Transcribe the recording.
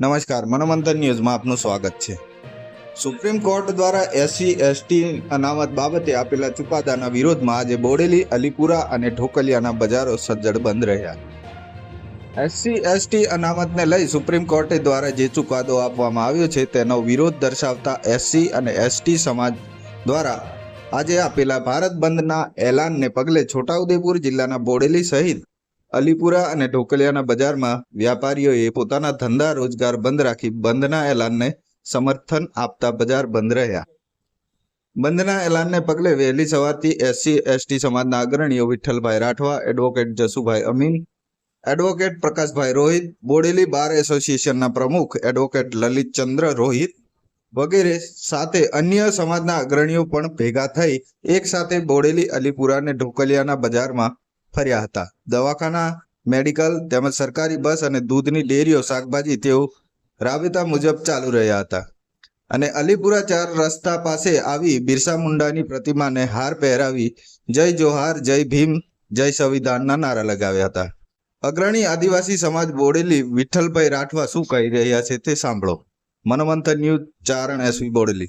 નમસ્કાર, મનોમંથન ન્યૂઝમાં આપનું સ્વાગત છે. સુપ્રીમ કોર્ટ દ્વારા એસસી એસટી અનામત બાબતે આપેલા ચુકાદાના વિરોધમાં આજે બોડેલી, અલીપુરા અને ઢોકલિયાના બજારો સજ્જડ બંધ રહ્યા. એસસી, એસટી અનામતને લઈ સુપ્રીમ કોર્ટે દ્વારા જે ચુકાદો આપવામાં આવ્યો છે તેનો વિરોધ દર્શાવતા એસસી અને એસટી સમાજ દ્વારા આજે આપેલા ભારત બંધના એલાનને પગલે છોટાઉદેપુર જિલ્લાના બોડેલી સહિત અલીપુરા અને ઢોકલિયાના બજારમાં વ્યાપારીઓએ પોતાના ધંધા રોજગાર બંધ રાખી બંધના એલાનને સમર્થન આપતા બજાર બંધ રહ્યા. બંધના એલાનને પગલે વહેલી સવારથી એસસી, એસટી સમાજના અગ્રણીઓ Vitthalbhai Rathwa, advocate Jasubhai Amin, advocate Prakashbhai Rohit, Bodeli bar એસોસિએશનના પ્રમુખ એડવોકેટ લલિતચંદ્ર રોહિત વગેરે સાથે અન્ય સમાજના અગ્રણીઓ પણ ભેગા થઈ એક સાથે બોડેલી, અલીપુરા અને ઢોકલિયાના બજારમાં ફર્યા હતા. દવાખાના, મેડિકલ તેમજ સરકારી બસ અને દૂધની ડેરીઓ, શાકભાજી તેઓ રાબેતા મુજબ ચાલુ રહ્યા હતા. અને અલીપુરા ચાર રસ્તા પાસે આવી બિરસા મુંડાની પ્રતિમાને હાર પહેરાવી જય જોહાર, જય ભીમ, જય સંવિધાનના નારા લગાવ્યા હતા. અગ્રણી આદિવાસી સમાજ બોડેલી વિઠ્ઠલભાઈ રાઠવા શું કહી રહ્યા છે તે સાંભળો. Manomanthan news Charan S V Bodeli.